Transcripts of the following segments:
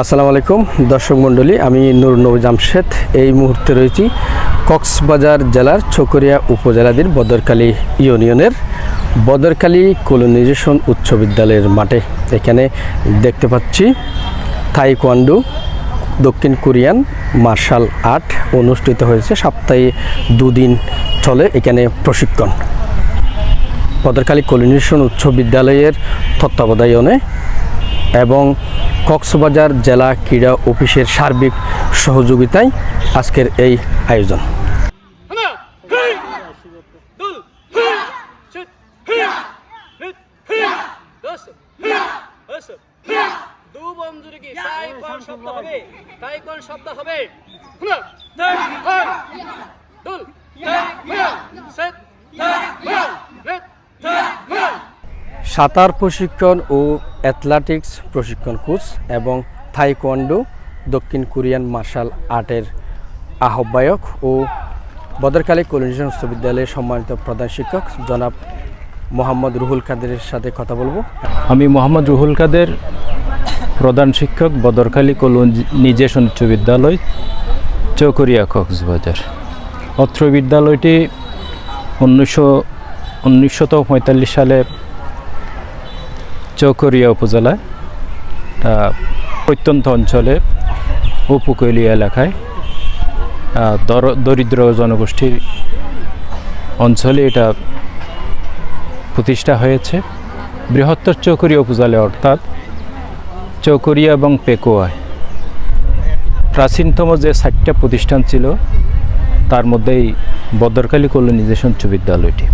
আসসালামু আলাইকুম, দর্শক মণ্ডলী, আমি নূর নবী জামশেদ। এই মুহূর্তে রয়েছি কক্সবাজার জেলার ছকরিয়া উপজেলাধীন বদরকালী ইউনিয়নের বদরকালী কলোনাইজেশন উচ্চ বিদ্যালয়ের মাঠে। এখানে দেখতে পাচ্ছি থাইকোয়ান্ডু দক্ষিণ কোরিয়ান মার্শাল আর্ট অনুষ্ঠিত হয়েছে। সপ্তাহে দুদিন চলে এখানে প্রশিক্ষণ। পদরকালী কলিনেশন উচ্চ বিদ্যালয়ের তত্ত্বাবধায়নে এবং কক্সবাজার জেলা ক্রীড়া অফিসের সার্বিক সহযোগিতায় আজকের এই আয়োজন। শব্দ হবে? সাঁতার প্রশিক্ষণ ও অ্যাথলেটিক্স প্রশিক্ষণ কোচ এবং থাইকোয়ান্ডো দক্ষিণ কোরিয়ান মার্শাল আর্টের আহ্বায়ক ও বদরকালী কলিজন বিশ্ববিদ্যালয়ের সম্মানিত প্রধান শিক্ষক জনাব মোহাম্মদ রুহুল কাদের সাথে কথা বলব। আমি মোহাম্মদ রুহুল কাদের, প্রধান শিক্ষক বদরখালী কলুনিজেশন উচ্চ বিদ্যালয়, চৌকরিয়া কক্সবাজার। অত্র বিদ্যালয়টি উনিশশো উনিশশো পঁয়তাল্লিশ সালে চৌকরিয়া উপজেলায় প্রত্যন্ত অঞ্চলে উপকূলীয় এলাকায় দর- দরিদ্র জনগোষ্ঠীর অঞ্চলে এটা প্রতিষ্ঠা হয়েছে। বৃহত্তর চৌকরিয়া উপজেলা অর্থাৎ চৌকরিয়া এবং পেকোয়ায় প্রাচীনতম যে ষাটটা প্রতিষ্ঠান ছিল, তার মধ্যেই বদরকালী কলোনাইজেশন উচ্চ বিদ্যালয়টি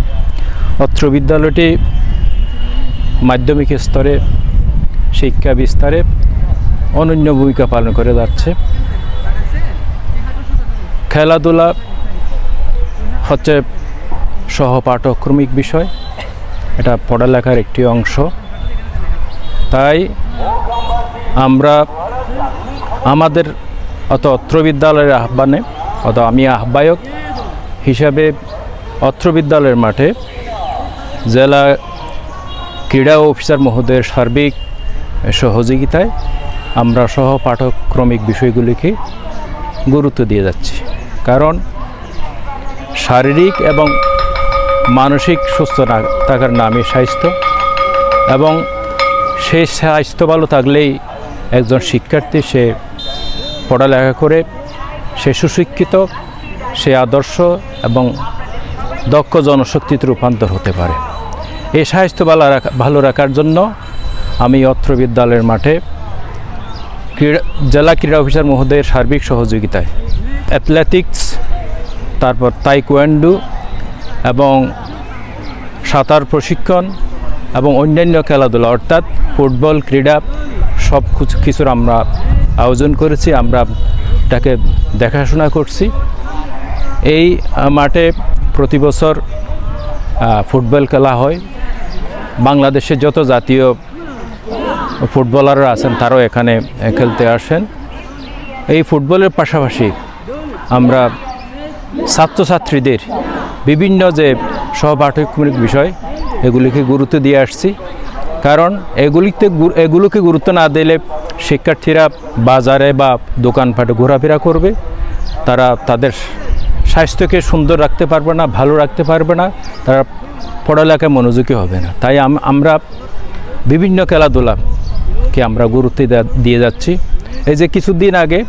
অত্র বিদ্যালয়টি মাধ্যমিক স্তরে, শিক্ষা বিস্তারে অনন্য ভূমিকা পালন করে যাচ্ছে। খেলাধুলা হচ্ছে সহপাঠক্রমিক বিষয়, এটা পড়ালেখার একটি অংশ। তাই আমরা আমাদের অত অত্র বিদ্যালয়ের আহ্বানে, অত আমি আহ্বায়ক হিসাবে অত্র বিদ্যালয়ের মাঠে জেলা ক্রীড়া অফিসার মহোদয়ের সার্বিক সহযোগিতায় আমরা সহ পাঠক্রমিক বিষয়গুলিকে গুরুত্ব দিয়ে যাচ্ছি। কারণ শারীরিক এবং মানসিক সুস্থ না- থাকার নামই স্বাস্থ্য এবং সেই স্বাস্থ্য ভালো থাকলেই একজন শিক্ষার্থী সে পড়ালেখা করে, সে সুশিক্ষিত, সে আদর্শ এবং দক্ষ জনশক্তিতে রূপান্তর হতে পারে। এই স্বাস্থ্য ভালো রাখা, ভালো রাখার জন্য আমি অত্র বিদ্যালয়ের মাঠে ক্রীড়া, জেলা ক্রীড়া অফিসার মহোদয়ের সার্বিক সহযোগিতায় অ্যাথলেটিক্স, তারপর তাইকোয়ান্ডু এবং সাঁতার প্রশিক্ষণ এবং অন্যান্য খেলাধুলা, অর্থাৎ ফুটবল, ক্রীড়া সব কিছু, কিছুর আমরা আয়োজন করেছি, আমরা এটাকে দেখাশোনা করছি। এই মাঠে প্রতি বছর ফুটবল খেলা হয়। বাংলাদেশে যত জাতীয় ফুটবলাররা আছেন, তারাও এখানে খেলতে আসেন। এই ফুটবলের পাশাপাশি আমরা ছাত্রছাত্রীদের বিভিন্ন যে সহপাঠক্রমিক বিষয়, এগুলিকে গুরুত্ব দিয়ে আসছি। কারণ এগুলিতে এগুলোকে গুরুত্ব না দিলে শিক্ষার্থীরা বাজারে বা দোকানপাটে ঘোরাফেরা করবে। তারা তাদের স্বাস্থ্যকে সুন্দর রাখতে পারবে না, ভালো রাখতে পারবে না। তারা পড়ালেখায় মনোযোগী হবে না। তাই আম- আমরা বিভিন্ন খেলাধুলাকে আমরা গুরুত্ব দিয়ে যাচ্ছি। এই যে কিছুদিন আগে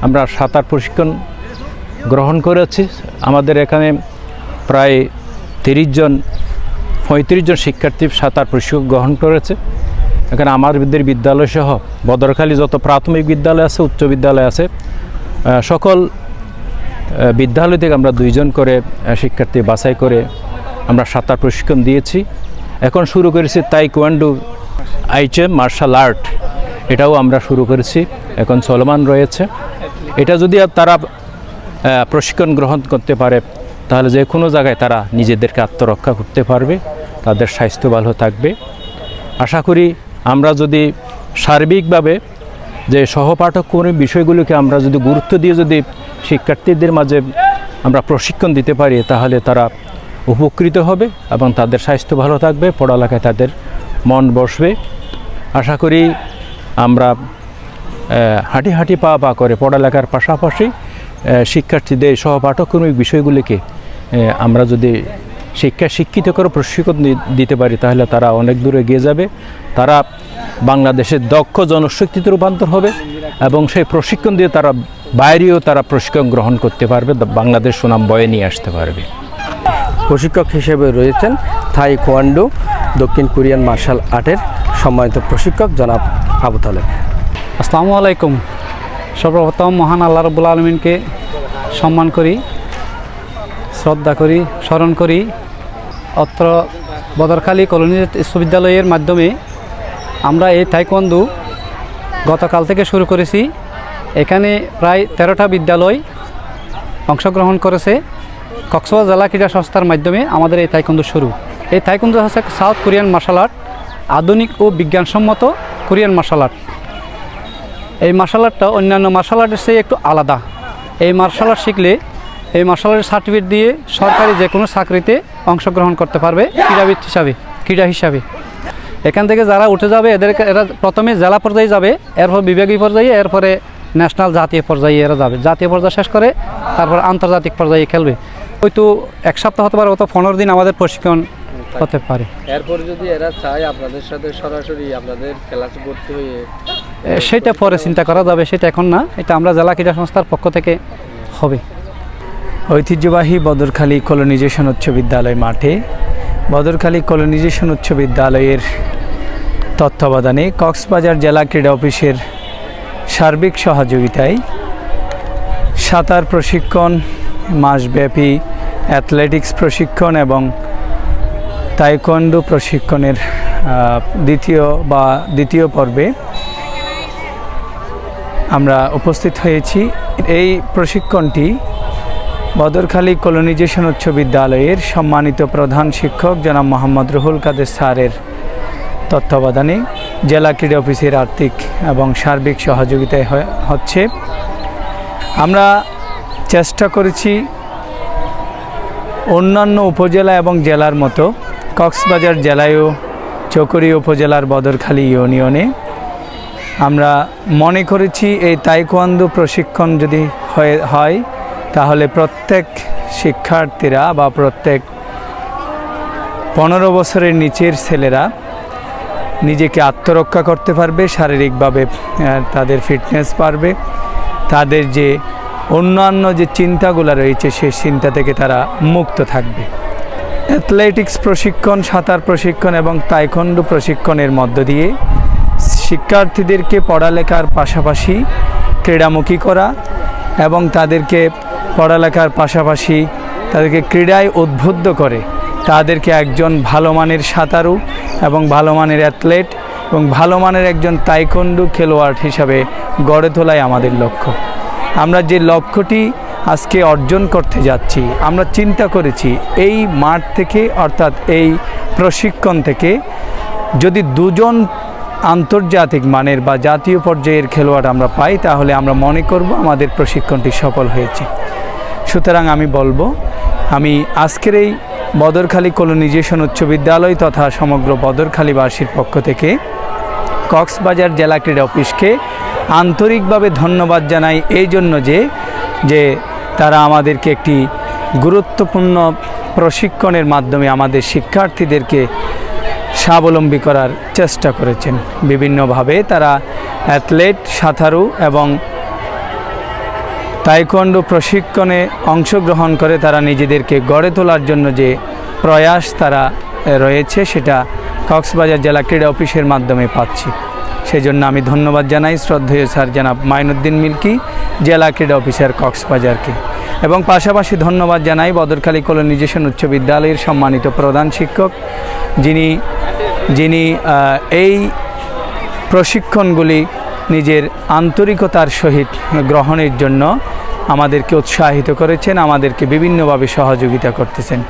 আমরা সাঁতার প্রশিক্ষণ গ্রহণ করেছি। আমাদের এখানে প্রায় তিরিশ জন, পঁয়ত্রিশ জন শিক্ষার্থী সাঁতার প্রশিক্ষণ গ্রহণ করেছে। এখানে আমাদের বিদ্যালয় সহ বদরখালী যত প্রাথমিক বিদ্যালয় আছে, উচ্চ বিদ্যালয় আছে সকল বিদ্যালয় থেকে আমরা দুইজন করে শিক্ষার্থী বাছাই করে আমরা সাঁতার প্রশিক্ষণ দিয়েছি। এখন শুরু করেছি তাইকোয়ান্ডু আইটেম মার্শাল আর্ট। এটাও আমরা শুরু করেছি। এখন চলমান রয়েছে। এটা যদি তারা প্রশিক্ষণ গ্রহণ করতে পারে, তাহলে যে কোনো জায়গায় তারা নিজেদেরকে আত্মরক্ষা করতে পারবে। তাদের স্বাস্থ্য ভালো থাকবে। আশা করি আমরা যদি সার্বিকভাবে যে সহপাঠক্রমিক বিষয়গুলোকে আমরা যদি গুরুত্ব দিয়ে যদি শিক্ষার্থীদের মাঝে আমরা প্রশিক্ষণ দিতে পারি, তাহলে তারা উপকৃত হবে এবং তাদের স্বাস্থ্য ভালো থাকবে, পড়ালেখায় তাদের মন বসবে। আশা করি আমরা হাঁটি হাঁটি পা পা করে পড়ালেখার পাশাপাশি শিক্ষার্থীদের সহপাঠক্রমিক বিষয়গুলিকে আমরা যদি শিক্ষা শিক্ষিত করে প্রশিক্ষণ দিতে পারি, তাহলে তারা অনেক দূরে এগিয়ে যাবে। তারা বাংলাদেশের দক্ষ জনশক্তিতে রূপান্তর হবে এবং সেই প্রশিক্ষণ দিয়ে তারা বাইরেও তারা প্রশিক্ষণ গ্রহণ করতে পারবে বাংলাদেশ সুনাম বয়ে নিয়ে আসতে পারবে। প্রশিক্ষক হিসেবে রয়েছেন থাই কোয়ান্ডো দক্ষিণ কোরিয়ান মার্শাল আর্টের সম্মানিত প্রশিক্ষক জনাব আবু তালেব। আসসালামু আলাইকুম। সর্বপ্রথম মহান আল্লাহ রবুল আলমিনকে সম্মান করি, শ্রদ্ধা করি, স্মরণ করি। অত্র বদরখালী কলোনি বিশ্ববিদ্যালয়ের মাধ্যমে আমরা এই তাইকোয়ান্দু গতকাল থেকে শুরু করেছি। এখানে প্রায় তেরোটা বিদ্যালয় অংশগ্রহণ করেছে। কক্সবাজার জেলা ক্রীড়া সংস্থার মাধ্যমে আমাদের এই তাইকন্দ শুরু। এই তাইকন্দ হচ্ছে সাউথ কোরিয়ান মার্শাল আর্ট আধুনিক ও বিজ্ঞানসম্মত কোরিয়ান মার্শাল আর্ট এই মার্শাল আর্টটা অন্যান্য মার্শাল আর্টের চেয়ে একটু আলাদা। এই মার্শাল আর্ট শিখলে এই মার্শাল আর্টের সার্টিফিকেট দিয়ে সরকারি যে কোনো চাকরিতে অংশগ্রহণ করতে পারবে ক্রীড়াবিদ হিসাবে, ক্রীড়া হিসাবে। এখান থেকে যারা উঠে যাবে এদেরকে এরা প্রথমে জেলা পর্যায়ে যাবে, এরপর বিভাগীয় পর্যায়ে, এরপরে ন্যাশনাল জাতীয় পর্যায়ে এরা যাবে। জাতীয় পর্যায়ে শেষ করে তারপর আন্তর্জাতিক পর্যায়ে খেলবে। হয়তো এক সপ্তাহ হতে পারে অত পনেরো দিন আমাদের প্রশিক্ষণ হতে পারে। এরপর যদি এরা চায় আপনাদের সাথে সরাসরি আপনাদের ক্লাসে ভর্তি হয়ে সেটা পরে চিন্তা করা যাবে সেটা এখন না এটা আমরা জেলা ক্রীড়া সংস্থার পক্ষ থেকে হবে। ঐতিহ্যবাহী বদরখালী কলোনিজেশন উচ্চ বিদ্যালয় মাঠে বদরখালী কলোনিজেশন উচ্চ বিদ্যালয়ের তত্ত্বাবধানে কক্সবাজার জেলা ক্রীড়া অফিসের সার্বিক সহযোগিতায় সাঁতার প্রশিক্ষণ মাসব্যাপী অ্যাথলেটিক্স প্রশিক্ষণ এবং তাইকোয়ান্ডো প্রশিক্ষণের দ্বিতীয় বা দ্বিতীয় পর্বে আমরা উপস্থিত হয়েছি। এই প্রশিক্ষণটি বদরখালী কলোনিজেশন উচ্চ বিদ্যালয়ের সম্মানিত প্রধান শিক্ষক জনাব মোহাম্মদ রুহুল কাদের স্যারের তত্ত্বাবধানে জেলা ক্রীড়া অফিসের আর্থিক এবং সার্বিক সহযোগিতায় হচ্ছে। আমরা চেষ্টা করেছি অন্যান্য উপজেলা এবং জেলার মতো, কক্সবাজার জেলায়ও, চকরি উপজেলার বদরখালী ইউনিয়নে। আমরা মনে করেছি এই তাইকোয়ান্দো প্রশিক্ষণ যদি হয়ে, হয়, তাহলে প্রত্যেক শিক্ষার্থীরা বা প্রত্যেক পনেরো বছরের নিচের ছেলেরা নিজেকে আত্মরক্ষা করতে পারবে, শারীরিকভাবে তাদের ফিটনেস পারবে তাদের যে অন্যান্য যে চিন্তাগুলো রয়েছে সেই চিন্তা থেকে তারা মুক্ত থাকবে। অ্যাথলেটিক্স প্রশিক্ষণ, সাঁতার প্রশিক্ষণ এবং তাইকন্ডো প্রশিক্ষণের মধ্য দিয়ে শিক্ষার্থীদেরকে পড়ালেখার পাশাপাশি ক্রীড়ামুখী করা এবং তাদেরকে পড়ালেখার পাশাপাশি তাদেরকে ক্রীড়ায় উদ্বুদ্ধ করে। তাদেরকে একজন ভালো মানের সাঁতারু এবং ভালো মানের অ্যাথলেট এবং ভালো মানের একজন তাইকন্ডু খেলোয়াড় হিসাবে গড়ে তোলাই আমাদের লক্ষ্য। আমরা যে লক্ষ্যটি আজকে অর্জন করতে যাচ্ছি, আমরা চিন্তা করেছি এই মাঠ থেকে, অর্থাৎ এই প্রশিক্ষণ থেকে যদি দুজন আন্তর্জাতিক মানের বা জাতীয় পর্যায়ের খেলোয়াড় আমরা পাই, তাহলে আমরা মনে করব আমাদের প্রশিক্ষণটি সফল হয়েছে। সুতরাং আমি বলব, আমি আজকের এই বদরখালী কলোনাইজেশন উচ্চ বিদ্যালয় তথা সমগ্র বদরখালীবাসীর পক্ষ থেকে কক্সবাজার জেলা ক্রীড়া অফিসকে আন্তরিকভাবে ধন্যবাদ জানাই এই জন্য যে যে তারা আমাদেরকে একটি গুরুত্বপূর্ণ প্রশিক্ষণের মাধ্যমে আমাদের শিক্ষার্থীদেরকে স্বাবলম্বী করার চেষ্টা করেছেন। বিভিন্নভাবে তারা অ্যাথলেট, সাঁতারু এবং তাইকোয়ান্ডো প্রশিক্ষণে অংশগ্রহণ করে তারা নিজেদেরকে গড়ে তোলার জন্য যে প্রয়াস তারা রয়েছে সেটা কক্সবাজার জেলা ক্রীড়া অফিসের মাধ্যমে পাচ্ছি। সেই জন্য আমি ধন্যবাদ জানাই শ্রদ্ধেয় স্যার জানাব মাইনুদ্দিন মিল্কি, জেলা ক্রীড়া অফিসার কক্সবাজারকে। এবং পাশাপাশি ধন্যবাদ জানাই বদরখালী কলোনাইজেশন উচ্চ বিদ্যালয়ের সম্মানিত প্রধান শিক্ষক, যিনি যিনি এই প্রশিক্ষণগুলি নিজের আন্তরিকতার সহিত গ্রহণের জন্য আমাদেরকে উৎসাহিত করেছেন, আমাদেরকে বিভিন্নভাবে সহযোগিতা করতেছেন।